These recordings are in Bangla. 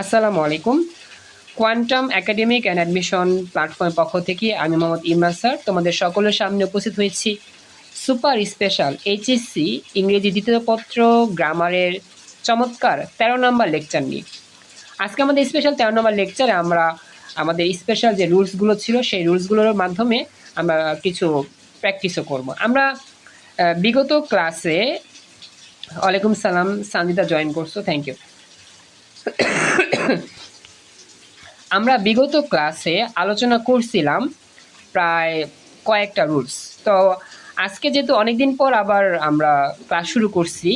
আসসালামু আলাইকুম। কোয়ান্টাম একাডেমিক অ্যান্ড অ্যাডমিশন প্ল্যাটফর্মের পক্ষ থেকে আমি মোহাম্মদ ইমরান স্যার, তোমাদের সকলের সামনে উপস্থিত হয়েছি। সুপার স্পেশাল এইচএসসি ইংরেজি দ্বিতীয় পত্র গ্রামারের চমৎকার তেরো নম্বর লেকচার নিয়ে। আজকে আমাদের স্পেশাল তেরো নম্বর লেকচারে আমরা আমাদের স্পেশাল যে রুলসগুলো ছিল, সেই রুলসগুলোর মাধ্যমে আমরা কিছু প্র্যাকটিসও করব। আমরা বিগত ক্লাসে ওয়ালাইকুম সালাম, সানজিদা জয়েন করছ থ্যাংক ইউ আমরা বিগত ক্লাসে আলোচনা করছিলাম প্রায় কয়েকটা রুলস। তো আজকে যেহেতু অনেকদিন পর আবার আমরা ক্লাস শুরু করছি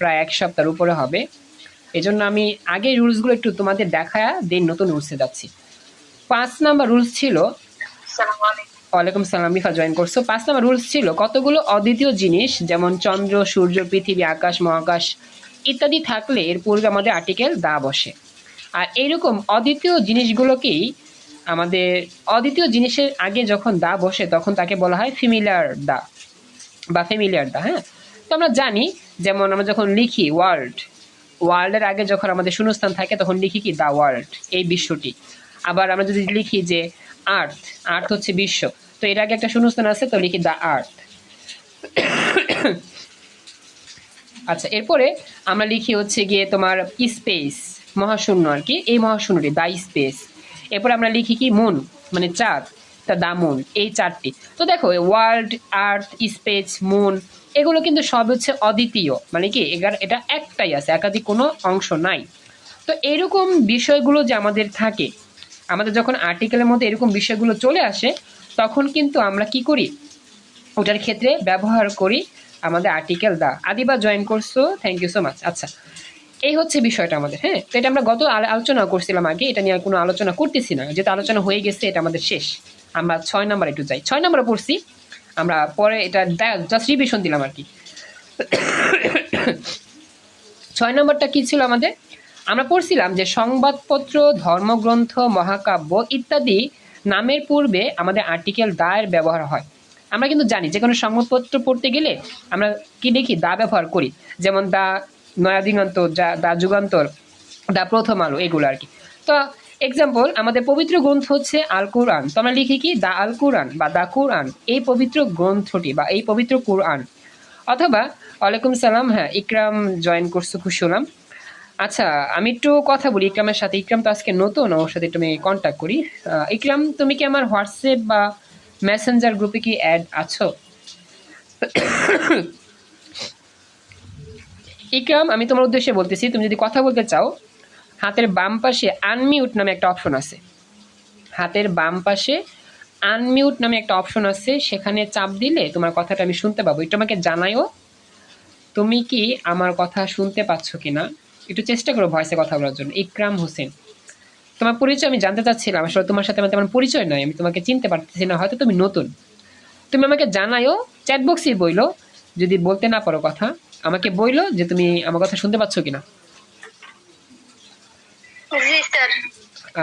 প্রায় এক সপ্তাহের উপরে হবে এজন্য আমি আগে রুলসগুলো একটু তোমাদের দেখায়া দেন নতুন রুলসে যাচ্ছি। পাঁচ নাম্বার রুলস ছিল ওয়ালাইকুম সালাম রিফা জয়েন করছ। পাঁচ নাম্বার রুলস ছিল কতগুলো অদ্বিতীয় জিনিস যেমন চন্দ্র সূর্য পৃথিবী আকাশ মহাকাশ ইত্যাদি থাকলে এর পূর্বে আমাদের আর্টিকেল দা বসে। আর এইরকম অদ্বিতীয় জিনিসগুলোকেই আমাদের অদ্বিতীয় জিনিসের আগে যখন দা বসে, তখন তাকে বলা হয় ফিমিলিয়ার দা বা ফেমিলিয়ার দা হ্যাঁ? তো আমরা জানি, যেমন আমরা যখন লিখি ওয়ার্ল্ড ওয়ার্ল্ডের আগে যখন আমাদের শূন্যস্থান থাকে, তখন লিখি কি? দা ওয়ার্ল্ড এই বিশ্বটি। আবার আমরা যদি লিখি যে আর্থ আর্থ হচ্ছে বিশ্ব, তো এর আগে একটা শূন্যস্থান আছে, তো লিখি দ্য আর্থ আচ্ছা এরপরে আমরা লিখি হচ্ছে গিয়ে তোমার স্পেস মহাশূন্য আর কি। এই মহাশূন্যটি দা স্পেস এরপরে আমরা লিখি কি? মুন মানে চাঁদ, তা দা মুন এই চারটি। তো দেখো ওয়ার্ল্ড আর্থ স্পেস মুন এগুলো কিন্তু সব হচ্ছে অদ্বিতীয়। মানে কি, এগার এটা একটাই আছে, একাধিক কোনো অংশ নাই। তো এরকম বিষয়গুলো যে আমাদের থাকে, আমাদের যখন আর্টিকেলের মধ্যে এরকম বিষয়গুলো চলে আসে, তখন কিন্তু আমরা কি করি? ওটার ক্ষেত্রে ব্যবহার করি আমাদের আর্টিকেল দা আদিবা জয়েন করছ থ্যাংক ইউ সো মাচ আচ্ছা এই হচ্ছে বিষয়টা আমাদের হ্যাঁ? তো এটা আমরা গত আলো- আলোচনা করছিলাম আগে, এটা নিয়ে আর কোনো আলোচনা করতেছি না। যেহেতু আলোচনা হয়ে গেছে, এটা আমাদের শেষ। আমরা ছয় নাম্বার একটু যাই। ছয় নম্বরে পড়ছি। আমরা পরে এটা জাস্ট রিভিশন দিলাম আর কি। ছয় নম্বরটা কি ছিল আমাদের? আমরা পড়ছিলাম যে সংবাদপত্র, ধর্মগ্রন্থ, মহাকাব্য ইত্যাদি নামের পূর্বে আমাদের আর্টিকেল দায়ের ব্যবহার হয়। আমরা কিন্তু জানি যে কোনো সংবাদপত্র পড়তে গেলে আমরা কি দেখি? দা ব্যবহার করি। যেমন দা নয়াদিগন্ত যা দা যুগান্তর, দা প্রথম আলো, এগুলো আর কি। তো এক্সাম্পল আমাদের পবিত্র গ্রন্থ হচ্ছে আল কোরআন। তো আমরা লিখি কি? দা আল কোরআন বা দা কোরআন। এই পবিত্র গ্রন্থটি বা এই পবিত্র কোরআন। অথবা, ওয়ালাইকুম সালাম হ্যাঁ ইকরাম জয়েন করছ খুশি হলাম আচ্ছা আমি একটু কথা বলি ইকরামের সাথে। ইকরাম তো আজকে নতুন, ওর সাথে একটু আমি কন্ট্যাক্ট করি। ইকরাম, তুমি কি আমার হোয়াটসঅ্যাপ বা মেসেঞ্জার গ্রুপে কি অ্যাড আছো? ইকরাম, আমি তোমার উদ্দেশ্যে বলতেছি, তুমি যদি কথা বলতে চাও, হাতের বাম পাশে আনমিউট নামে একটা অপশন আছে। হাতের বাম পাশে আনমিউট নামে একটা অপশন আছে, সেখানে চাপ দিলে তোমার কথাটা আমি শুনতে পাবো। একটু আমাকে জানাইও তুমি কি আমার কথা শুনতে পাচ্ছ কিনা? একটু চেষ্টা করো ভয়েসে কথা বলার জন্য। ইকরাম হোসেন তোমার পরিচয় আমি জানতে চাচ্ছিলাম। আসলে তোমার সাথে আমার তেমন পরিচয় নয় আমি তোমাকে চিনতে পারতেছি না হয়তো তুমি নতুন। তুমি আমাকে জানাইও চ্যাট বক্সেই বইলো যদি বলতে না পারো কথা আমাকে বইলো যে তুমি আমার কথা শুনতে পাচ্ছ কিনা।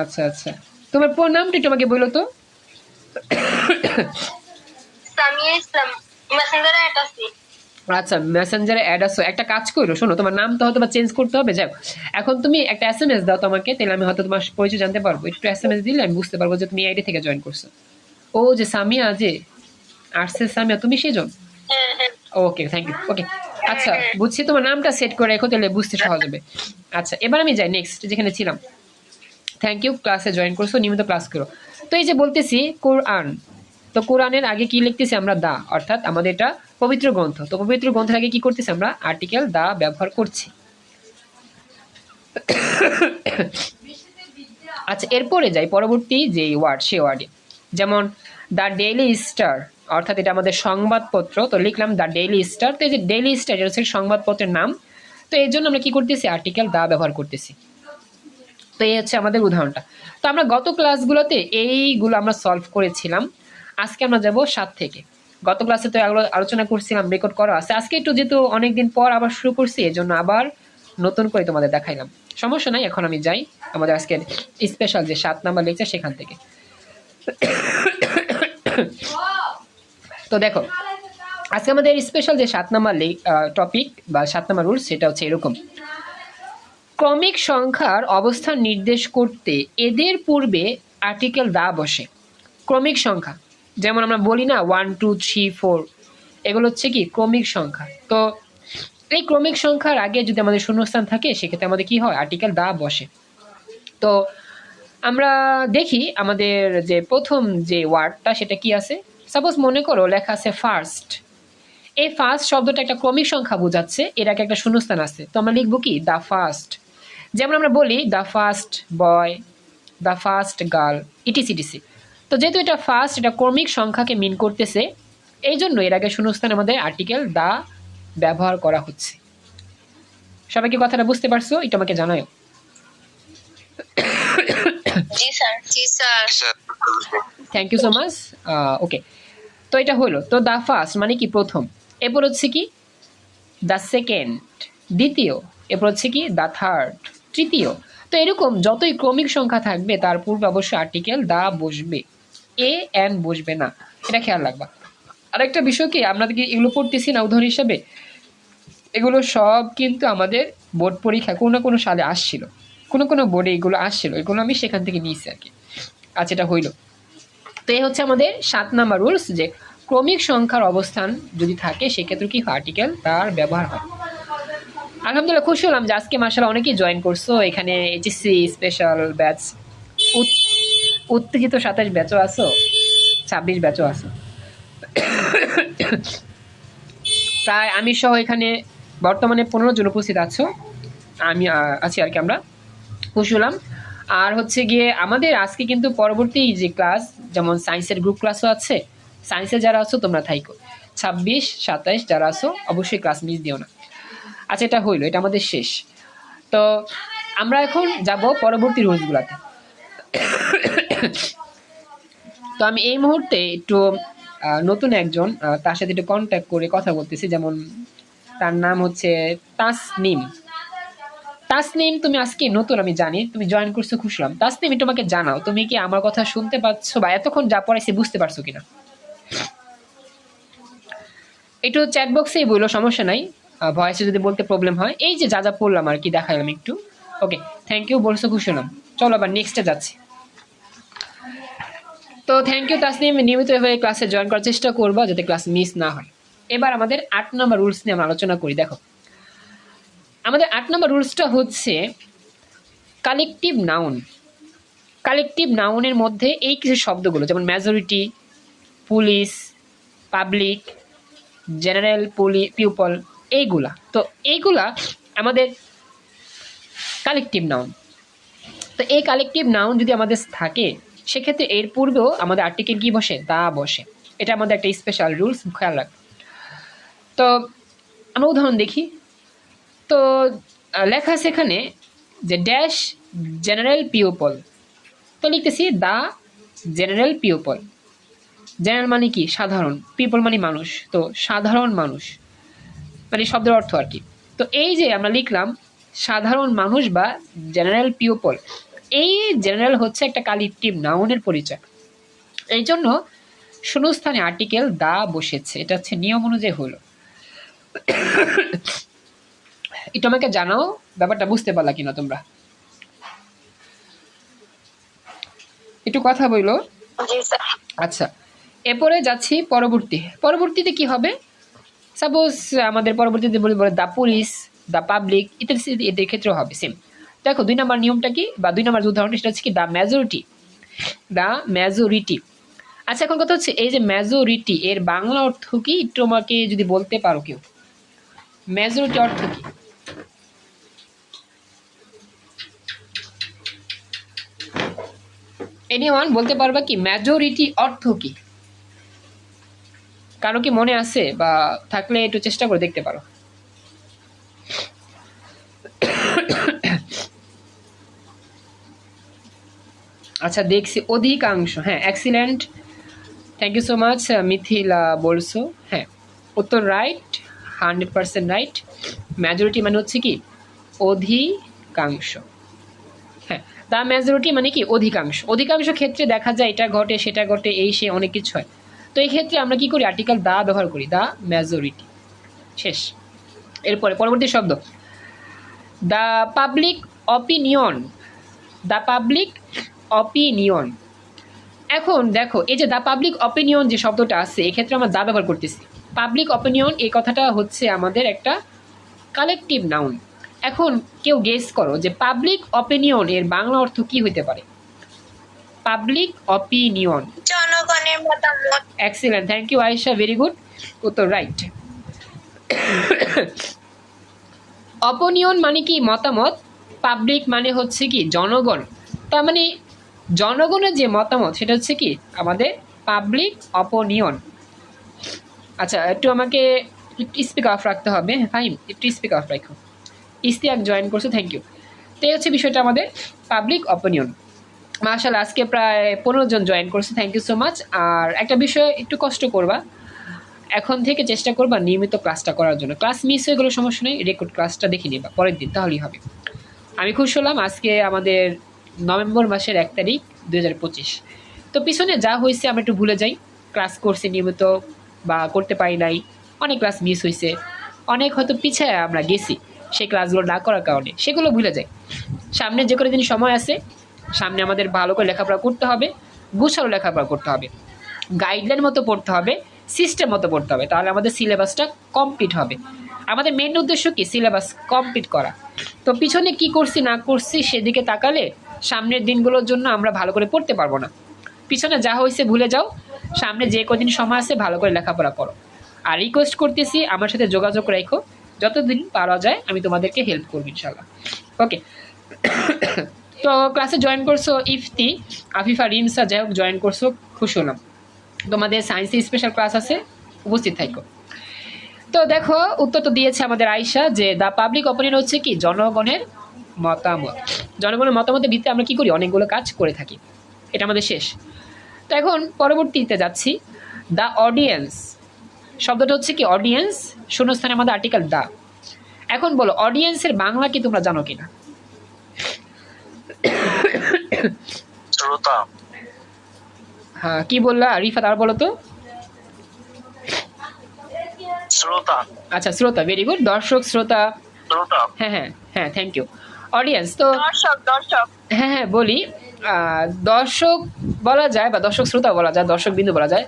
আচ্ছা আচ্ছা। তোমার পুরো নামটা একটু আমাকে বইলো তো। সামিয়া ইসলাম মেসেঞ্জারে আচ্ছা মেসেঞ্জারে অ্যাড আসো একটা কাজ করো শোনো তোমার নাম তো হয়তো চেঞ্জ করতে হবে যাও এখন তুমি একটা এস এম এস দাও তোমাকে তাহলে আমি হয়তো তোমার পরিচয় জানতে পারব। একটু এস এম এস দিলে আমি বুঝতে পারব যে তুমি আইডি থেকে জয়েন করছ। ও যে সামিয়া যে আর্টসের সামিয়া তুমি সেজন? হ্যাঁ হ্যাঁ। ওকে থ্যাংক ইউ ওকে আচ্ছা বুঝছি তোমার নামটা সেট করে রেখো তাহলে বুঝতে সহজ হবে। আচ্ছা এবার আমি যাই নেক্সট যেখানে ছিলাম। থ্যাংক ইউ ক্লাসে জয়েন করছ নিয়মিত ক্লাস করো। তো এই যে বলতেছি কোরআন তো কোরআনের আগে কি লিখতেছি আমরা? দা অর্থাৎ আমাদের এটা পবিত্র গ্রন্থ। তো পবিত্র গ্রন্থের আগে কি করতেছি আমরা? আর্টিকেল দা ব্যবহার করছি। আচ্ছা এরপরে যাই, পরবর্তী যে ওয়ার্ড সে ওয়ার্ডে যেমন দ্য ডেইলি স্টার অর্থাৎ এটা আমাদের সংবাদপত্র। তো লিখলাম দ্য ডেইলি স্টার তো এই যে ডেইলি স্টার এটা হচ্ছে সংবাদপত্রের নাম। তো এর জন্য আমরা কি করতেছি? আর্টিকেল দা ব্যবহার করতেছি। তো এই হচ্ছে আমাদের উদাহরণটা। তো আমরা গত ক্লাসগুলোতে এইগুলো আমরা সলভ করেছিলাম। আজকে আমরা যাব সাত থেকে। গত ক্লাসে তো আলোচনা করছিলাম রেকর্ড করা আছে। আজকে একটু যেহেতু অনেকদিন পর আবার শুরু করছি এই জন্য আবার নতুন করে তোমাদের দেখাইলাম। সমস্যা নাই, এখন আমি যাই। আমাদের আজকের স্পেশাল যে সাত নাম্বার লেকচার সেখান থেকে। তো দেখো, আজকে আমাদের স্পেশাল যে সাত নাম্বার টপিক বা সাত নাম্বার রুলস সেটা হচ্ছে এরকম। ক্রমিক সংখ্যার অবস্থান নির্দেশ করতে এদের পূর্বে আর্টিকেল দা বসে। ক্রমিক সংখ্যা। যেমন আমরা বলি না ওয়ান টু থ্রি ফোর এগুলো হচ্ছে কি? ক্রমিক সংখ্যা। তো এই ক্রমিক সংখ্যার আগে যদি আমাদের শূন্যস্থান থাকে, সেক্ষেত্রে আমাদের কি হয়? আর্টিকেল দা বসে। তো আমরা দেখি আমাদের যে প্রথম যে ওয়ার্ডটা, সেটা কি আছে? সাপোজ মনে করো লেখা আছে ফার্স্ট এই ফার্স্ট শব্দটা একটা ক্রমিক সংখ্যা বোঝাচ্ছে, এর আগে একটা শূন্যস্থান আছে। তো আমরা লিখব কি? দ্য ফার্স্ট যেমন আমরা বলি the first boy the first girl etc etc তো যেহেতু এটা ফার্স্ট এটা ক্রমিক সংখ্যাকে মিন করতেছে এই জন্য এর আগে শূন্যস্থান আমাদের আর্টিকেল দা ব্যবহার করা হচ্ছে। সবাই কি কথাটা বুঝতে পারছ? এটা আমাকে জানাও জি sir. G sir. Sir. Thank you so much okay তো এটা হলো। তো দা ফার্স্ট মানে কি প্রথম? এরপর হচ্ছে কি? দ্য সেকেন্ড দ্বিতীয়। এরপর হচ্ছে কি? দ্য থার্ড তৃতীয়। তো এরকম যতই ক্রমিক সংখ্যা থাকবে তার পূর্বে অবশ্যই আর্টিকেল দা বসবে। এ এন বসবে না, এটা খেয়াল রাখবা। আরেকটা বিষয় কি আপনাদের কি এগুলো পড়তেছি না উদাহরণ হিসাবে? এগুলো সব কিন্তু আমাদের বোর্ড পরীক্ষা কোনো না কোনো সালে আসছিল। কোনো কোনো বোর্ডে এগুলো আসছিল, এগুলো আমি সেখান থেকে নিয়েছি আর কি। আচ্ছা এটা হইল। তো এই হচ্ছে আমাদের সাত নাম্বার রুলস যে ক্রমিক সংখ্যার অবস্থান যদি থাকে, সেক্ষেত্রে কি আর্টিকেল তার ব্যবহার হয়। আলহামদুলিল্লাহ, খুশি হলাম যে আজকে মাসাল অনেকেই জয়েন করছ। এখানে এইচএসসি স্পেশাল ব্যাচ উত্তেজিত সাতাশ ব্যাচও আসো ছাব্বিশ ব্যাচও আছো। প্রায় আমি সহ এখানে বর্তমানে পনেরো জন উপস্থিত আছো। আমি আছি আর কি আমরা। খুশি হলাম। আর হচ্ছে গিয়ে আমাদের আজকে কিন্তু পরবর্তী যে ক্লাস, যেমন সায়েন্সের গ্রুপ ক্লাসও আছে, সায়েন্সে যারা আছো তোমরা থাইকো ছাব্বিশ, সাতাইশ যারা আছো, অবশ্যই ক্লাস মিস দিও না। আচ্ছা এটা হইল, এটা আমাদের শেষ। তো আমরা এখন যাব পরবর্তী রুলসগুলোতে তো আমি এই মুহূর্তে একটু নতুন একজন তার সাথে একটু কন্ট্যাক্ট করে কথা বলতেছি। যেমন তার নাম হচ্ছে তাসনিম। তাসনিম, তুমি আজকে নতুন, আমি জানি, তুমি জয়েন করছ খুশলাম। তাসনিম আমাকে জানাও, তুমি কি আমার কথা শুনতে পাচ্ছ বা এতক্ষণ যা পড়াইছি বুঝতে পারছ কিনা? একটু চ্যাট বক্সেই বলল সমস্যা নাই। ভয়েসে যদি বলতে প্রবলেম হয়, এই যে যা যা পড়লাম আর কি দেখালাম একটু। ওকে থ্যাংক ইউ বলছো খুশি হলাম চলো আবার নেক্সটে যাচ্ছি। তো থ্যাংক ইউ তাসনিম নিয়মিত এভাবে ক্লাসে জয়েন করার চেষ্টা করবা যাতে ক্লাস মিস না হয়। এবার আমাদের আট নম্বর রুলস নিয়ে আমরা আলোচনা করি, দেখো। আমাদের আট নম্বর রুলসটা হচ্ছে কালেকটিভ নাউন কালেকটিভ নাউনের মধ্যে এই কিছু শব্দগুলো, যেমন মেজরিটি পুলিশ পাবলিক জেনারেল পুলি পিউপল এইগুলা। তো এইগুলা আমাদের কালেকটিভ নাউন তো এই কালেকটিভ নাউন যদি আমাদের থাকে সেক্ষেত্রে এর পূর্বেও আমাদের আর্টিকেল কি বসে? দা বসে। এটা আমাদের একটা স্পেশাল রুলস খেয়াল রাখ। তো, আমরা উদাহরণ দেখি। তো লেখা আছে এখানে যে ড্যাশ জেনারেল পিওপল তো লিখতেছি দা জেনারেল পিওপল জেনারেল মানে কি? সাধারণ। পিপল মানে মানুষ। তো, সাধারণ মানুষ। মানে শব্দের অর্থ আর কি। তো এই যে আমরা লিখলাম সাধারণ মানুষ বা জেনারেল পিওপল এই জেনারেল হচ্ছে একটা কালেকটিভ নাউনের পরিচয়। এই জন্য শূন্যস্থানে আর্টিকেল দা বসেছে এটা হচ্ছে নিয়ম অনুযায়ী হলো। এটা আমাকে জানাও ব্যাপারটা বুঝতে পারলা কিনা তোমরা? একটু কথা বইলো? আচ্ছা এরপরে যাচ্ছি পরবর্তী। পরবর্তীতে কি হবে? সাপোজ আমাদের পরবর্তীতে বলি বলে দ্য পুলিশ দ্য পাবলিক ইত্যাদি এদের ক্ষেত্রেও হবে সেম দেখো, দুই নম্বর নিয়মটা কি বা দুই নম্বর যে উদাহরণটা সেটা হচ্ছে কি দ্য মেজরিটি দ্য মেজরিটি আচ্ছা এখন কথা হচ্ছে, এই যে মেজরিটি এর বাংলা অর্থ কি? একটু আমাকে যদি বলতে পারো কেউ। মেজরিটি অর্থ কি? এনিওয়ান বলতে পারবা কি মেজরিটি অর্থ কি? কারও কি মনে আছে বা থাকলে একটু চেষ্টা করে দেখতে পারো। আচ্ছা দেখছি অধিকাংশ। হ্যাঁ excellent thank you so much Mithila বলছো। হ্যাঁ উত্তর right hundred percent right majority মানে হচ্ছে কি? অধিকাংশ। হ্যাঁ দা মেজরিটি মানে কি? অধিকাংশ। অধিকাংশ ক্ষেত্রে দেখা যায় এটা ঘটে, সেটা ঘটে, এই, সে অনেক কিছু হয়। তো এই ক্ষেত্রে আমরা কি করি? আর্টিকেল দা ব্যবহার করি, দা মেজরিটি শেষ। এরপরে পরবর্তী শব্দ। The public opinion. The public opinion এখন দেখো এই যে দ্য পাবলিক অপিনিয়ন যে শব্দটা আছে এক্ষেত্রে আমরা দা ব্যবহার করতেছি। পাবলিক অপিনিয়ন এই কথাটা হচ্ছে আমাদের একটা কালেকটিভ নাউন এখন কেউ গেস করো যে পাবলিক অপিনিয়ন এর বাংলা অর্থ কি হইতে পারে? পাবলিক অপিনিয়ন জনগণের মতামত। Excellent thank you Ayesha very good উত্তর রাইট অপনিয়ন মানে কি? মতামত। পাবলিক মানে হচ্ছে কি? জনগণ। তার মানে জনগণের যে মতামত, সেটা হচ্ছে কি? আমাদের পাবলিক অপনিয়ন আচ্ছা একটু আমাকে একটু স্পিক অফ রাখতে হবে। ফাইন একটু স্পিক অফ রাখো। ইস্তিয়াক জয়েন করছ থ্যাংক ইউ তো এই হচ্ছে বিষয়টা আমাদের পাবলিক অপিনিয়ন মার্শাল আজকে প্রায় পনেরো জন জয়েন করছে থ্যাংক ইউ সো মাচ আর একটা বিষয় একটু কষ্ট করবা। এখন থেকে চেষ্টা করবা নিয়মিত ক্লাসটা করার জন্য। ক্লাস মিস হয়ে গেলে সমস্যা নেই রেকর্ড ক্লাসটা দেখে নিবা। পরের দিন, তাহলেই হবে। আমি খুশি হলাম, আজকে আমাদের নভেম্বর মাসের এক তারিখ দু হাজার পঁচিশ। তো পিছনে যা হয়েছে আমরা একটু ভুলে যাই। ক্লাস করছি নিয়মিত বা করতে পারি নাই। অনেক ক্লাস মিস হয়েছে অনেক হয়তো পিছায় আমরা গেছি সেই ক্লাসগুলো না করার কারণে। সেগুলো ভুলে যাই। সামনে যে কোনো দিন সময় আছে, সামনে আমাদের ভালো করে লেখাপড়া করতে হবে, গুছালো লেখাপড়া করতে হবে। গাইডলাইন মতো পড়তে হবে সিস্টেম মতো পড়তে হবে। তাহলে আমাদের সিলেবাসটা কমপ্লিট হবে। আমাদের মেন উদ্দেশ্য কি? সিলেবাস কমপ্লিট করা। তো পিছনে কি করছি, না করছি, সেদিকে তাকালে সামনের দিনগুলোর জন্য আমরা ভালো করে পড়তে পারব না। পিছনে যা হয়েছে ভুলে যাও। সামনে যে কদিন সময় আছে, ভালো করে লেখাপড়া করো। আর রিকোয়েস্ট করতেছি, আমার সাথে যোগাযোগ রেখো। যতদিন পারা যায়, আমি তোমাদেরকে হেল্প করব ইনশাল্লাহ ওকে তো ক্লাসে জয়েন করছ ইফতি, আফিফা, রিমসা, যাই হোক জয়েন করছ, খুশি হলাম। তোমাদের সায়েন্সে স্পেশাল ক্লাস আছে, উপস্থিত থাকো তো দেখো, উত্তর তো দিয়েছে আমাদের আয়সা যে দ্য পাবলিক অপিনিয়ন হচ্ছে কি? জনগণের মতামত। জনগণের মতামতের ভিত্তিতে আমরা কি করি? অনেকগুলো কাজ করে থাকি। এটা আমাদের শেষ। তো এখন পরবর্তীতে যাচ্ছি। দ্য অডিয়েন্স শব্দটা হচ্ছে কি? অডিয়েন্স শূন্যস্থানে আমাদের আর্টিকেল দা এখন বলো অডিয়েন্সের বাংলা কি তোমরা জানো কিনা? শ্রোতা। হ্যাঁ কি বললা রিফাত আর বলো তো। শ্রোতা। আচ্ছা শ্রোতা ভেরি গুড দর্শক শ্রোতা। শ্রোতা। হ্যাঁ হ্যাঁ হ্যাঁ থ্যাংক ইউ অডিয়েন্স তো দর্শক দর্শক। হ্যাঁ হ্যাঁ বলি। দর্শক বলা যায় বা দর্শক শ্রোতা বলা যায় দর্শক বিন্দু বলা যায়।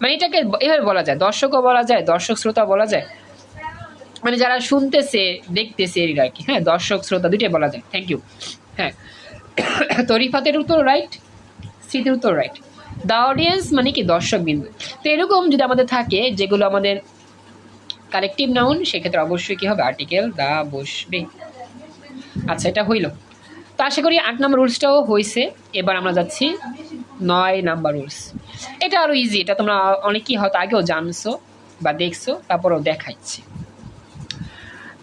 মানে এটাকে এভাবে বলা যায় দর্শকও বলা যায় দর্শক শ্রোতা বলা যায়। মানে যারা শুনতেছে দেখতেছে এর আর কি হ্যাঁ দর্শক শ্রোতা দুইটাই বলা যায় থ্যাংক ইউ হ্যাঁ। তো রিফাতের উত্তর রাইট স্মৃতির উত্তর রাইট দ্য অডিয়েন্স মানে কি? দর্শক বিন্দু। তো এরকম যদি আমাদের থাকে যেগুলো আমাদের কালেকটিভ নাউন সেক্ষেত্রে অবশ্যই কি হবে? আর্টিকেল দা বসবে। আচ্ছা এটা হইল। তো আশা করি আট নম্বর রুলসটাও হয়েছে এবার আমরা যাচ্ছি নয় নাম্বার রুলস। এটা আরও ইজি এটা তোমরা অনেকেই হয়তো আগেও জানছো বা দেখছ, তারপরেও দেখাচ্ছি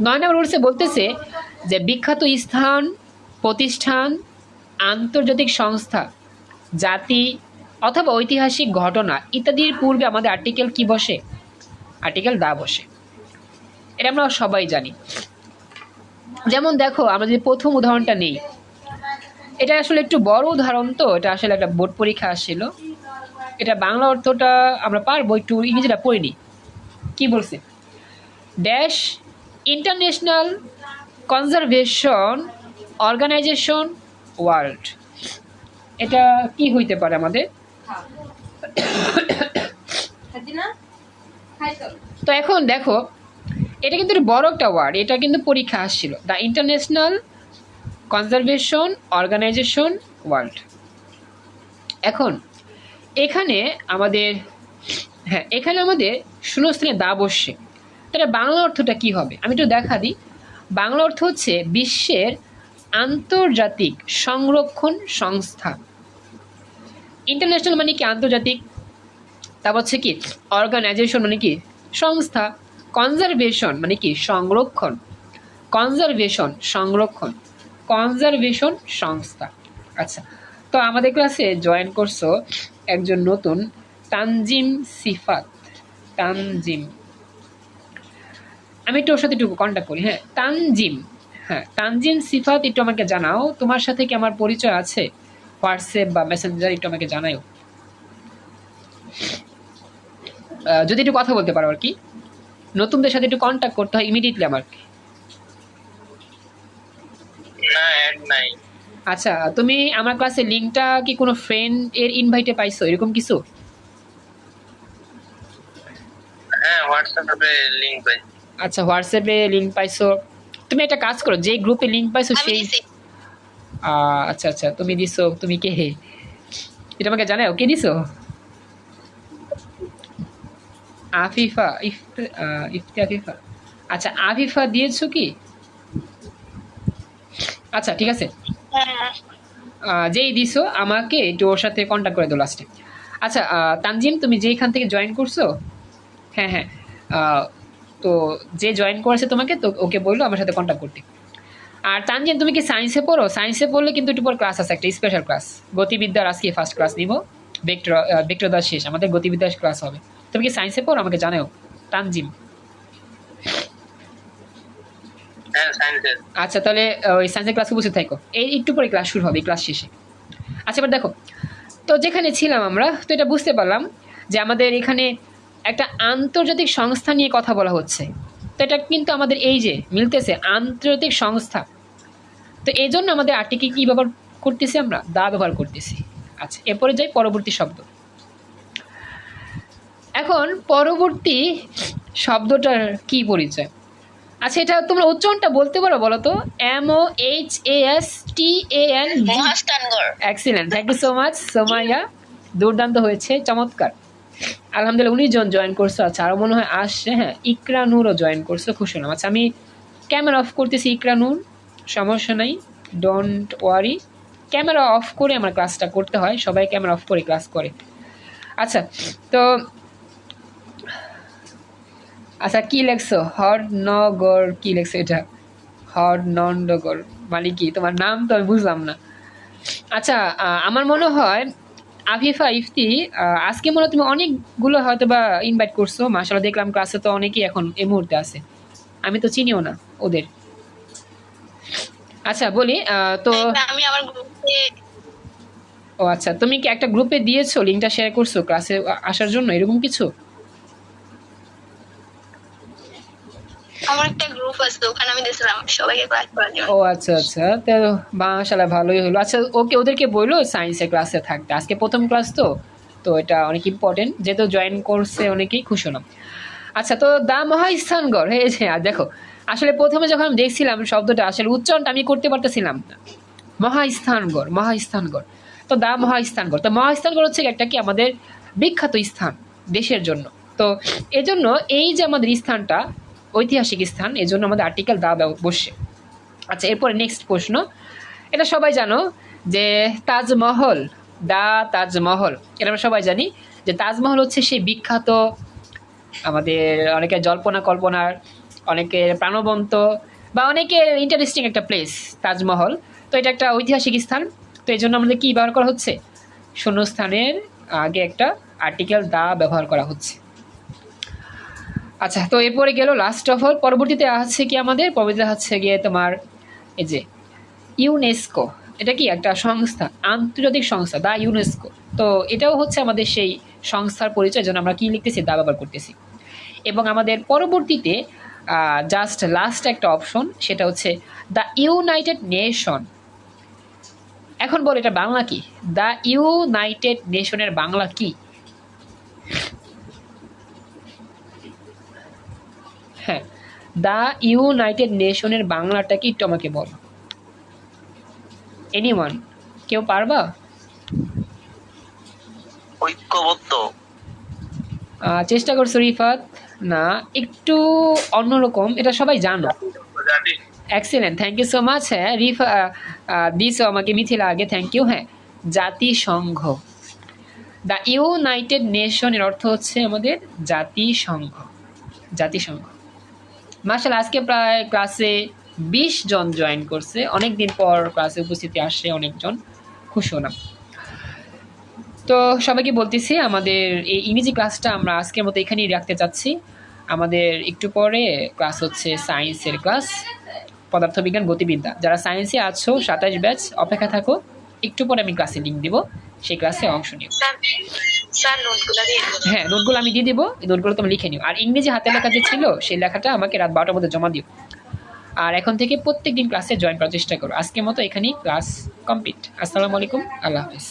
নয় নম্বর রুলসে বলতেছে যে বিখ্যাত স্থান, প্রতিষ্ঠান, আন্তর্জাতিক সংস্থা, জাতি অথবা ঐতিহাসিক ঘটনা ইত্যাদির পূর্বে আমাদের আর্টিকেল কি বসে? আর্টিকেল দা বসে। এটা আমরা সবাই জানি। যেমন দেখো আমরা যদি প্রথম উদাহরণটা নেই। এটা আসলে একটু বড় উদাহরণ তো এটা আসলে একটা বোর্ড পরীক্ষা আসছিল। এটা বাংলা অর্থটা আমরা পারব একটু ইংরেজিটা পড়িনি কি বলছে? Dash international conservation organization world এটা কি হইতে পারে আমাদের? তো এখন দেখো এটা কিন্তু বড় একটা ওয়ার্ড এটা কিন্তু পরীক্ষা আসছিল। The international conservation organisation world এখন, এখানে আমাদের হ্যাঁ এখানে আমাদের শূন্যস্থানে দা বসছে। তাহলে বাংলা অর্থটা কি হবে? আমি একটু দেখা দিই। বাংলা অর্থ হচ্ছে বিশ্বের আন্তর্জাতিক সংরক্ষণ সংস্থা। ইন্টারন্যাশনাল মানে কি? আন্তর্জাতিক। তারপর হচ্ছে কি? অর্গানাইজেশন মানে কি? সংস্থা। কনজারভেশন মানে কি? সংরক্ষণ। কনজারভেশন সংরক্ষণ। কনজারভেশন সংস্থা। আচ্ছা তো আমাদের ক্লাসে জয়েন করছ একজন নতুন তানজিম সিফাত। তানজিম। আমি একটু ওর সাথে একটু কন্ট্যাক্ট করি হ্যাঁ? তানজিম হ্যাঁ তানজিম সিফাত, একটু আমাকে জানাও। তোমার সাথে কি আমার পরিচয় আছে? হোয়াটসঅ্যাপ বা মেসেঞ্জার, একটু আমাকে জানাও যদি একটু কথা বলতে পারো আর কি। নতুনদের সাথে একটু কন্ট্যাক্ট করতে হয় ইমিডিয়েটলি আমার না অ্যাড নাই। আচ্ছা তুমি আমার ক্লাসের লিঙ্কটা কি কোনো ফ্রেন্ড এর ইনভাইটে পাইছো? এরকম কিছু? হ্যাঁ হোয়াটসঅ্যাপে লিংক পাই। আচ্ছা হোয়াটসঅ্যাপে লিঙ্ক পাইছো। তুমি একটা কাজ করো যে গ্রুপে লিঙ্ক পাইছো সেই আহ, আচ্ছা আচ্ছা তুমি দিছো তুমি কে হে? এটা আমাকে জানাও কে দিছো? আফিফা ইফ আহ, আফিফা আচ্ছা আফিফা দিয়েছ কি? আচ্ছা ঠিক আছে। যেই দিছো আমাকে একটু ওর সাথে কন্ট্যাক্ট করে দাও লাস্টে আচ্ছা তানজিম তুমি যেখান থেকে জয়েন করছ হ্যাঁ হ্যাঁ তো যে জয়েন করেছে তোমাকে তো ওকে বলল আমার সাথে কন্ট্যাক্ট করতে। আর তানজিম তুমি কি সায়েন্সে পড়ো? সায়েন্সে পড়লে কিন্তু একটু পর ক্লাস আছে একটা স্পেশাল ক্লাস গতিবিদ্যার আজকে ফার্স্ট ক্লাস নিব। বেক্টর বেক্টরদার শেষ আমাদের গতিবিদ্যার ক্লাস হবে। তুমি কি সায়েন্সে পড়ো? আমাকে জানাও। তানজিম হ্যাঁ আচ্ছা তাহলে ওই সায়েন্সের ক্লাসে বসে থাকো। এই একটু পরে ক্লাস শুরু হবে ক্লাস শেষে। আচ্ছা এবার দেখো। তো যেখানে ছিলাম আমরা তো এটা বুঝতে পারলাম যে আমাদের এখানে একটা আন্তর্জাতিক সংস্থা নিয়ে কথা বলা হচ্ছে। তো এটা কিন্তু আমাদের এই যে মিলতেছে আন্তর্জাতিক সংস্থা। তো এই জন্য আমাদের আর্টিকে কী ব্যবহার করতেছি আমরা? দা ব্যবহার করতেছি। আচ্ছা এরপরে যাই পরবর্তী শব্দ। এখন পরবর্তী শব্দটার কি পরিচয়? আচ্ছা এটা তোমরা উচ্চারণটা বলতে পারো বলো তো। M O H A S T A N excellent thank you so much Somaiya. দুর্দান্ত হয়েছে চমৎকার। আলহামদুলিল্লাহ উনিশ জন জয়েন করছ। আচ্ছা আরও মনে হয় আসছে হ্যাঁ ইকরা নূরও জয়েন করছ খুশি হলাম। আচ্ছা আমি ক্যামেরা অফ করতেছি ইকরা নূর সমস্যা নাই ডোন্ট ওয়ারি ক্যামেরা অফ করে আমার ক্লাসটা করতে হয় সবাই ক্যামেরা অফ করে ক্লাস করে। আচ্ছা তো আচ্ছা কি লেখছো? হরনগর কি লেখছো এটা? হরনন্ডগর মানে কি? তোমার নাম তো আমি বুঝলাম না। আচ্ছা আমার মনে হয় আফিফা ইফতি আজকে মনে তুমি অনেকগুলো হয়তো বা ইনভাইট করছ। মাসাল্লাহ দেখলাম ক্লাসে তো অনেকেই এখন এই মুহূর্তে আছে। আমি তো চিনিও না ওদের। আচ্ছা বলি তো আমি আমার গ্রুপে ও আচ্ছা তুমি কি একটা গ্রুপে দিয়েছ? লিঙ্কটা শেয়ার করছ ক্লাসে আসার জন্য? এরকম কিছু? আমার একটা গ্রুপ আছে, ওখানে আমি দিয়েছিলাম সবাইকে ক্লাস করার ও আচ্ছা আচ্ছা। তো মাশাল্লাহ ভালোই হলো। আচ্ছা ওকে ওদেরকে বলল সায়েন্সের ক্লাসে থাকতে। আজকে প্রথম ক্লাস তো তো এটা অনেক ইম্পর্টেন্ট যেহেতু জয়েন করছে অনেকেই, খুশি হলাম। আচ্ছা তো দা মহাস্থানগড় হয়েছে আর দেখো, আসলে প্রথমে যখন দেখছিলাম শব্দটা, আসলে উচ্চারণটা আমি করতে পারতেছিলাম না। মহাস্থানগড় মহাস্থানগড় তো দা মহাস্থানগড় তো মহাস্থানগড় হচ্ছে একটা কি আমাদের বিখ্যাত স্থান দেশের জন্য। তো এজন্য এই যে আমাদের স্থানটা ঐতিহাসিক স্থান, এজন্য আমাদের আর্টিকেল দা বসে। আচ্ছা এরপরে নেক্সট প্রশ্ন। এটা সবাই জানো যে তাজমহল, দা তাজমহল। এটা আমরা সবাই জানি যে তাজমহল হচ্ছে সেই বিখ্যাত, আমাদের অনেকের জল্পনা কল্পনার, অনেকের প্রাণবন্ত বা অনেকের ইন্টারেস্টিং একটা প্লেস তাজমহল। তো এটা একটা ঐতিহাসিক স্থান। তো এই জন্য আমাদের কী ব্যবহার করা হচ্ছে? শূন্যস্থানের আগে একটা আর্টিকেল দা ব্যবহার করা হচ্ছে। আচ্ছা তো এরপরে গেল লাস্ট অফ অল পরবর্তীতে আছে কি আমাদের? পরবর্তীতে হচ্ছে গিয়ে তোমার এই যে ইউনেস্কো এটা কি একটা সংস্থা? আন্তর্জাতিক সংস্থা, দা ইউনেস্কো তো এটাও হচ্ছে আমাদের সেই সংস্থার পরিচয় জন্য আমরা কী লিখতেছি, দা ব্যবহার করতেছি। এবং আমাদের পরবর্তীতে জাস্ট লাস্ট একটা অপশন সেটা হচ্ছে দ্য ইউনাইটেড নেশন। এখন বল, এটা বাংলা কি? দ্য ইউনাইটেড নেশনের বাংলা কি? হ্যাঁ দ্য ইউনাইটেড নেশনের বাংলাটা কি একটু আমাকে বল। এনিওয়ান কেউ পারবা? ঐক্যবদ্ধ। চেষ্টা করছ রিফাত? না একটু অন্যরকম এটা সবাই জানো। Excellent thank you so much হ্যাঁ রিফা দিস আমাকে মিথিলা আগে থ্যাংক ইউ হ্যাঁ। জাতিসংঘ। দ্য ইউনাইটেড নেশনের অর্থ হচ্ছে আমাদের জাতিসংঘ। জাতিসংঘ। মার্শাল, আজকে প্রায় ক্লাসে বিশ জন জয়েন করছে। অনেক দিন পর ক্লাসে উপস্থিতি আসে অনেকজন। খুশি হলাম। তো সবাইকে বলতেছি, আমাদের এই ইংরেজি ক্লাসটা আমরা আজকের মতো এখানেই রাখতে চাচ্ছি। আমাদের একটু পরে ক্লাস হচ্ছে সায়েন্সের ক্লাস। পদার্থবিজ্ঞান, গতিবিদ্যা। যারা সায়েন্সে আছো, সাতাশ ব্যাচ, অপেক্ষা থাকো। একটু পরে আমি ক্লাসে লিঙ্ক দিব। সেই ক্লাসে অংশ নিও। হ্যাঁ নোটগুলো আমি দিয়ে দেবো নোটগুলো তুমি লিখে নিও। আর ইংরেজি হাতে লেখা যে ছিল, সেই লেখাটা আমাকে রাত বারোটার মধ্যে জমা দিও। আর এখন থেকে প্রত্যেকদিন ক্লাসে জয়েন করার চেষ্টা করো। আজকের মতো এখানেই ক্লাস কমপ্লিট আসসালামু আলাইকুম, আল্লাহ হাফিজ।